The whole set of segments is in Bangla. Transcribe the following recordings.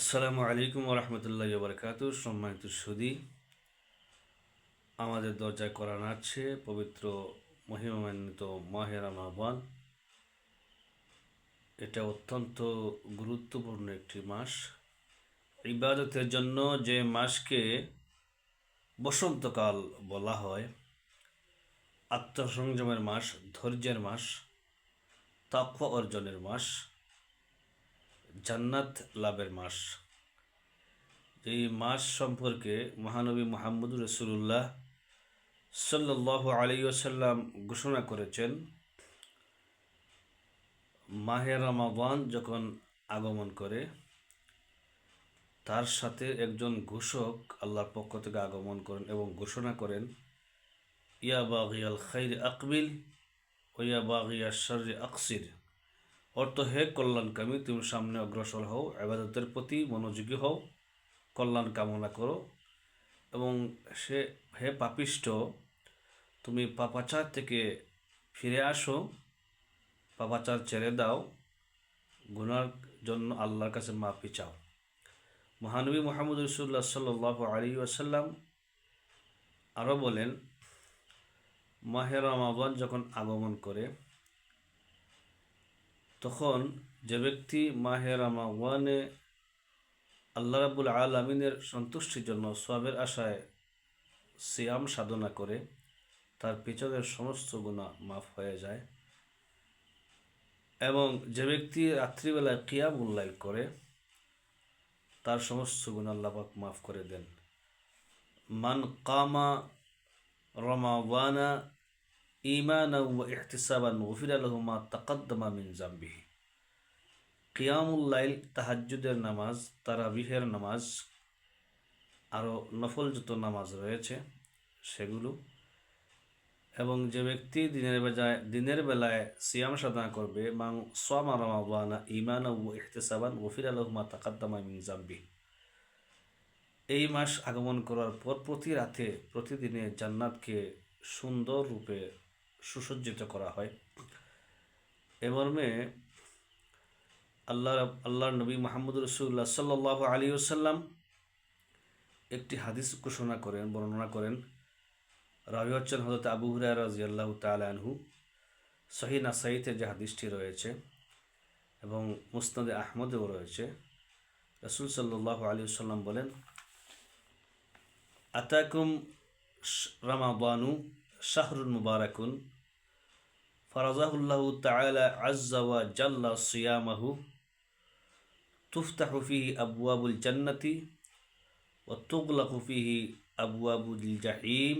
আসসালামু আলাইকুম রহমতুল্লাহ বরকাত সম্মানিত সুদী, আমাদের দরজায় করান আছে পবিত্র মহিমান্বিত মাহের রমাবান। এটা অত্যন্ত গুরুত্বপূর্ণ একটি মাস। ইবাদতের জন্য যে মাসকে বসন্তকাল বলা হয়, আত্মসংযমের মাস, ধৈর্যের মাস, তাকওয়া অর্জনের মাস জান্নাত লাভের মাস। এই মাস সম্পর্কে মহানবী মোহাম্মদ রসুল্লাহ সাল্লাহ আলী আসাল্লাম ঘোষণা করেছেন, মাহে রমাবান যখন আগমন করে, তার সাথে একজন ঘোষক আল্লাহর পক্ষ থেকে আগমন করেন এবং ঘোষণা করেন, ইয়া বাগিয়াল খাইর আকবিল ও ইয়া বাগিয়া শর্রে আকসির। অর্থ হে, কল্যাণকামী, তুমি সামনে অগ্রসর হও, আবাদতের প্রতি মনোযোগী হও, কল্যাণ কামনা করো। এবং সে, হে পাপিষ্ট তুমি পাপাচার থেকে ফিরে আসো, পাপাচার ছেড়ে দাও, গুনার জন্য আল্লাহর কাছে মাফি চাও। মহানবী মোহাম্মদ রসুল্লাহ সাল্লাহ আলী আসাল্লাম আরও বলেন মাহের রমাবান যখন আগমন করে তখন যে ব্যক্তি মাহে রামাওয়ানে আল্লাহ রাবুল আলমিনের সন্তুষ্টির জন্য সবের আশায় সিয়াম সাধনা করে, তার পিছনের সমস্ত গুণা মাফ হয়ে যায়। এবং যে ব্যক্তি রাত্রিবেলায় কিয়াম উল্লাইল করে, তার সমস্ত গুণ আল্লাপাক মাফ করে দেন। মান কামা রমাওয়ানা ইমানা ইহতিসাবান গফির আলহমা তাকাদ্দমা মিন জাম্বিহি কিয়ামুল্লাইল তাহাজ্জুদের নামাজ, তারাবিহের নামাজ আরও নফল যত নামাজ রয়েছে সেগুলো। এবং যে ব্যক্তি দিনের বেলায় দিনের বেলায় সিয়াম সাধনা করবে, মাং সোয়ামা রমাবানা ইমান ও ইহতেসাবান গফির আলহমা তাকাদ্দামা মিন জাম্বি এই মাস আগমন করার পর প্রতি রাতে প্রতিদিনে জান্নাতকে সুন্দর রূপে সুসজ্জিত করা হয়। এ মর্মে আল্লাহ আল্লাহ নবী মাহমুদ রসুল্লাহ সাল্লাহ আলী আসাল্লাম একটি হাদিস ঘোষণা করেন, বর্ণনা করেন। রাবি হচ্ছেন হজরত আবু হুরায় রাজি আল্লাহ তালহু সহি নাসাইতে যে হাদিসটি রয়েছে এবং মুসনাদে আহমদেও রয়েছে, রসুল সাল্লাহ আলী সাল্লাম বলেন, আতাকুম রামাবানু শাহরুল মুবারাকুন। ফরাজাহুল্লাহ তাআলা আজ্জা ওয়া জাল্লা সিয়ামাহু তুফতাহু ফিহি আবওয়াবুল জান্নাতি ওয়া তুগলাকু ফিহি আবওয়াবুল জাহিম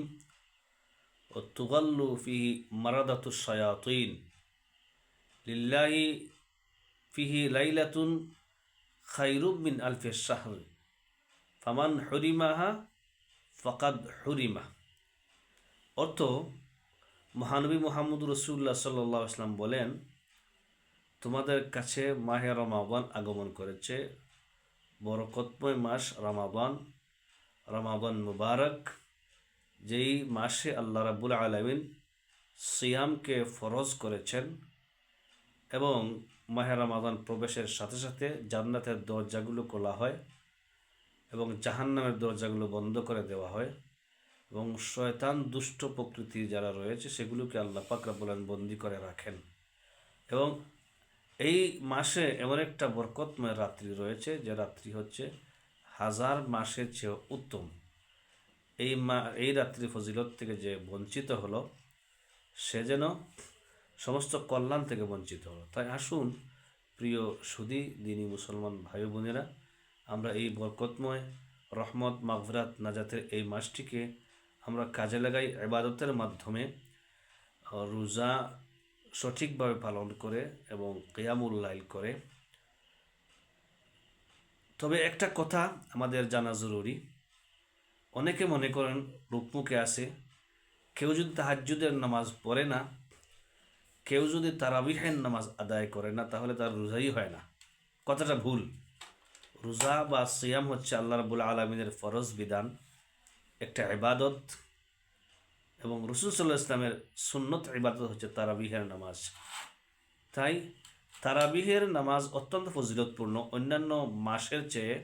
ওয়া তুগাল্লু ফিহি মারাদাতু শায়াতিন। লিল্লাহি ফিহি লাইলাতুন খাইরুম মিন আলফি শাহর। ফামান হুরিমাহা ফাকাদ হুরিমা। অর্থ মহানবী মোহাম্মদ রসুল্লাহ সাল্লাহ আসলাম বলেন, তোমাদের কাছে মাহে রমাবান আগমন করেছে। বরকতময় মাস রমাবান রমাবান মুবারক, যেই মাসে আল্লাহ রাবুল আলমিন সিয়ামকে ফরজ করেছেন এবং মাহে রমাদান প্রবেশের সাথে সাথে জান্নাতের দরজাগুলো খোলা হয় এবং জাহান্নামের দরজাগুলো বন্ধ করে দেওয়া হয়। এবং শয়তান দুষ্ট প্রকৃতি যারা রয়েছে, সেগুলোকে আল্লাহ পাক বন্দি করে রাখেন। এবং এই মাসে এমন একটা বরকতময় রাত্রি রয়েছে, যে রাত্রি হচ্ছে হাজার মাসের চেয়ে উত্তম। এই মা, এই রাত্রি ফজিলত থেকে যে বঞ্চিত হলো, সে যেন সমস্ত কল্যাণ থেকে বঞ্চিত হলো। তাই আসুন, প্রিয় সুদী দিনী মুসলমান ভাই বোনেরা আমরা এই বরকতময় রহমত, মাগফরাত, নাজাতের এই মাসটিকে আমরা কাজে লাগাই ইবাদতের মাধ্যমে রোজা সঠিকভাবে পালন করে এবং কেয়ামুল্লাইল করে। তবে একটা কথা আমাদের জানা জরুরি। অনেকে মনে করেন রূপমুখে আসে কেউ যদি তাহাজ্জুদের নামাজ পড়ে না, কেউ যদি তারাবিহের নামাজ আদায় করে না, তাহলে তার রোজাই হয় না। কথাটা ভুল। রোজা বা সিয়াম হচ্ছে আল্লাহ রাবুল আলমিনের ফরজ বিধান। একটা ইবাদত এবং রসুল সাল্লাহ ইসলামের সুন্নত ইবাদত হচ্ছে তারাবিহের নামাজ। তাই তারাবিহের নামাজ অত্যন্ত ফজিলতপূর্ণ। অন্যান্য মাসের চেয়ে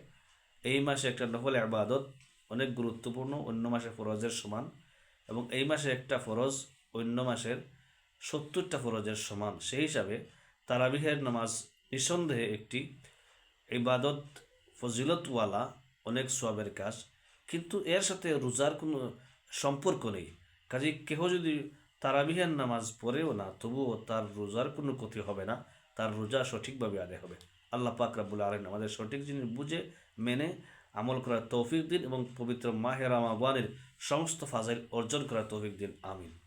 এই মাসে একটা নফল আবাদত অনেক গুরুত্বপূর্ণ, অন্য মাসে ফরজের সমান এবং এই মাসে একটা ফরজ অন্য মাসের সত্তরটা ফরজের সমান। সেই হিসাবে তারাবিহের নামাজ নিঃসন্দেহে একটি ইবাদত ফজিলতওয়ালা অনেক সোয়াবের কাজ। কিন্তু এর সাথে রোজার কোনো সম্পর্ক নেই। কাজে কেহ যদি তারাবিহের নামাজ পড়েও না, তবুও তার রোজার কোনো ক্ষতি হবে না। তার রোজা সঠিকভাবে আদায় হবে। আল্লাহ পাক রাবুল আলম আমাদের সঠিক জিনিস বুঝে, মেনে, আমল করার তৌফিক দিন এবং পবিত্র মাহের রামাবানের সমস্ত ফাজাইল অর্জন করার তৌফিক দিন। আমিন।